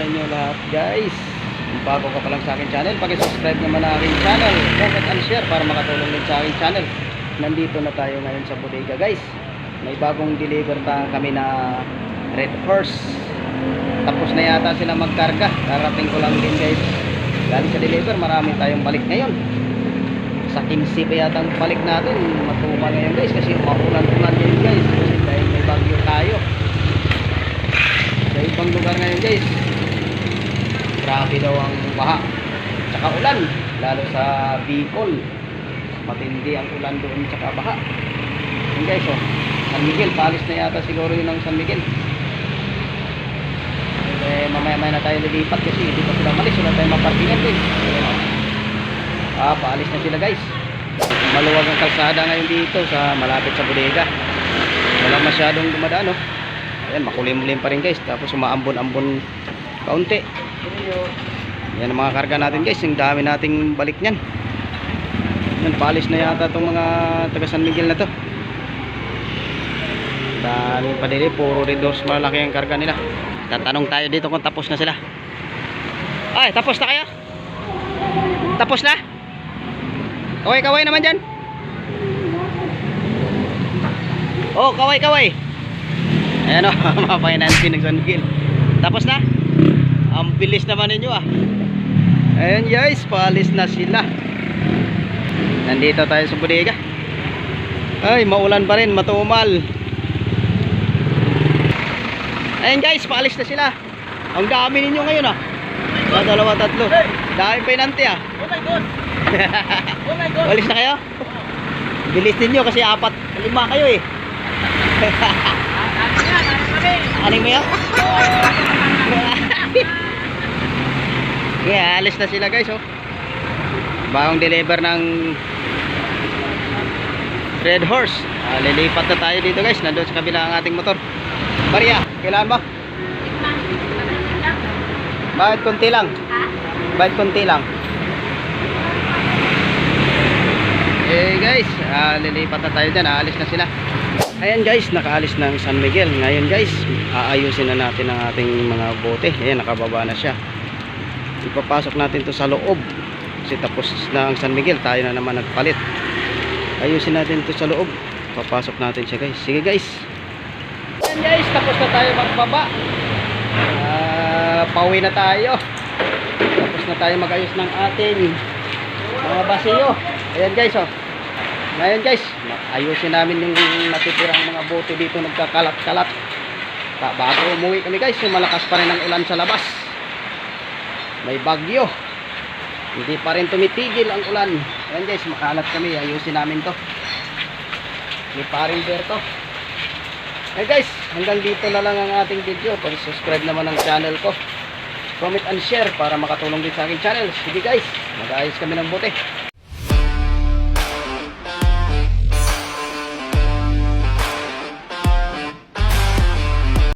sa inyo lahat guys. Kung bago ka pa lang sa akin channel, paki-subscribe naman na aking channel. Comment and share para makatulong din sa aking channel. Nandito na tayo ngayon sa bodega guys. May bagong deliver ta kami na Red Horse. Tapos na yata sila magkarga. Karating ko lang din guys. Galing sa deliver, marami tayong balik ngayon. Sa 15 pa yata ang balik natin. Matuma ngayon guys kasi maulan-ulan ngayon guys. Kasi dahil may bagyo tayo sa ibang lugar ngayon guys grabe daw ang baha. Tsaka ulan lalo sa Bicol. Matindi ang ulan doon tsaka baha. Yun guys oh. San Miguel paalis na yata siguro yun ang San Miguel. Eh mamaya maya na tayo lilipat kasi hindi pa sila malis wala tayong maparkingan Ayan, oh. ah paalis na sila guys. Maluwag ang kalsada ngayon dito sa malapit sa bodega. Wala masyadong dumadaan oh. Ayan, makulimlim pa rin guys. Tapos umaambon-ambon kaunti. Yan ang mga karga natin guys. Yung dami nating balik niyan. Yan, paalis na yata itong mga taga San Miguel na to. Dami pa din eh. Puro red malaki ang karga nila. Tatanong tayo dito kung tapos na sila. Ay, tapos na kayo? Tapos na? Kaway-kaway naman dyan. Oh, kaway-kaway. Ayan o, mga financing ng San Miguel. Tapos na? Ang bilis naman ninyo ah. Ayan guys, paalis na sila. Nandito tayo sa bodega. Ay, maulan pa rin, matumal. Ayan guys, paalis na sila. Ang dami ninyo ngayon ah. Mga dalawa, tatlo. Dami pinante ah. Oh my God! Oh my God! Paalis na kayo? Bilis ninyo kasi apat, lima kayo eh. Ano yan? Ano kami? Ano mo yan? Kaya alis na sila guys oh. Bagong deliver ng Red Horse. Ah, lilipat na tayo dito guys. Nandun sa kabila ang ating motor. Maria, kailan ba? Bakit konti lang? Bakit konti lang? Eh guys, ah, lilipat na tayo dyan. Aalis na sila. Ayan guys, nakaalis ng San Miguel. Ngayon guys, aayusin na natin ang ating mga bote. Ayan, nakababa na siya. Ipapasok natin to sa loob. Kasi tapos na ang San Miguel, tayo na naman nagpalit. Ayusin natin to sa loob. Papasok natin siya guys. Sige guys. Ayan guys, tapos na tayo magbaba. Ah, pauwi na tayo. Tapos na tayo magayos ng ating mga basiyo. Ayan guys oh. Ngayon guys, ayusin namin yung natitirang mga bote dito nagkakalat-kalat. Bago umuwi kami guys, malakas pa rin ang ulan sa labas. May bagyo. Hindi pa rin tumitigil ang ulan. Ayan guys, makalat kami. Ayusin namin to. Ni paring Berto. Ayan guys, hanggang dito na lang ang ating video. Pag-subscribe naman ang channel ko. Comment and share para makatulong din sa aking channel. Sige guys, mag-ayos kami ng bote.